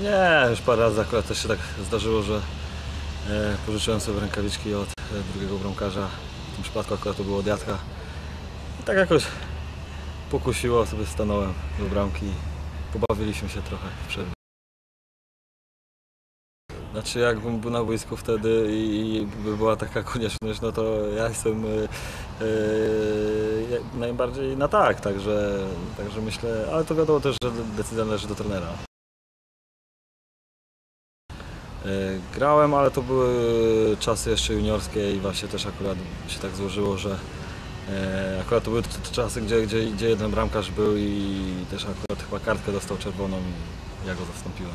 Nie, już parę razy akurat też się tak zdarzyło, że e, pożyczyłem sobie rękawiczki od e, drugiego bramkarza. W tym przypadku akurat to było od Jacka. I tak jakoś pokusiło, sobie stanąłem do bramki pobawiliśmy się trochę w przerwie. Znaczy jakbym był na boisku wtedy i, i by była taka konieczność, no to ja jestem e, najbardziej na tak, także, także myślę, ale to wiadomo też, że decyzja należy do trenera. E, Grałem, ale to były czasy jeszcze juniorskie i właśnie też akurat się tak złożyło, że e, akurat to były t- t- czasy, gdzie, gdzie, gdzie jeden bramkarz był i też akurat chyba kartkę dostał czerwoną i ja go zastąpiłem.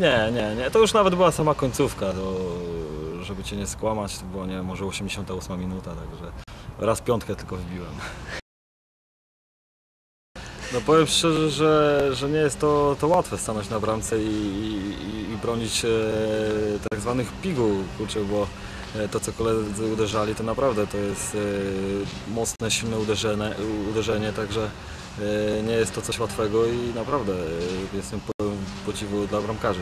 Nie, nie, nie. To już nawet była sama końcówka, to, żeby cię nie skłamać, to była nie może 88 minuta, także raz piątkę tylko wbiłem. No powiem szczerze, że, że nie jest to, to łatwe stanąć na bramce i, i, i bronić e, tak zwanych piguł, kurczę, bo e, to co koledzy uderzali to naprawdę to jest e, mocne, silne uderzenie, uderzenie także e, nie jest to coś łatwego i naprawdę e, jestem pełen podziwu dla bramkarza.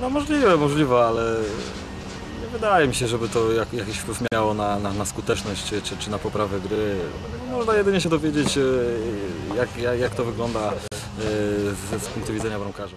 No możliwe, możliwe, ale nie wydaje mi się, żeby to jak, jakiś wpływ miało na, na, na skuteczność czy, czy, na poprawę gry. Można jedynie się dowiedzieć, e, jak, jak, jak to wygląda e, z, z punktu widzenia bramkarza.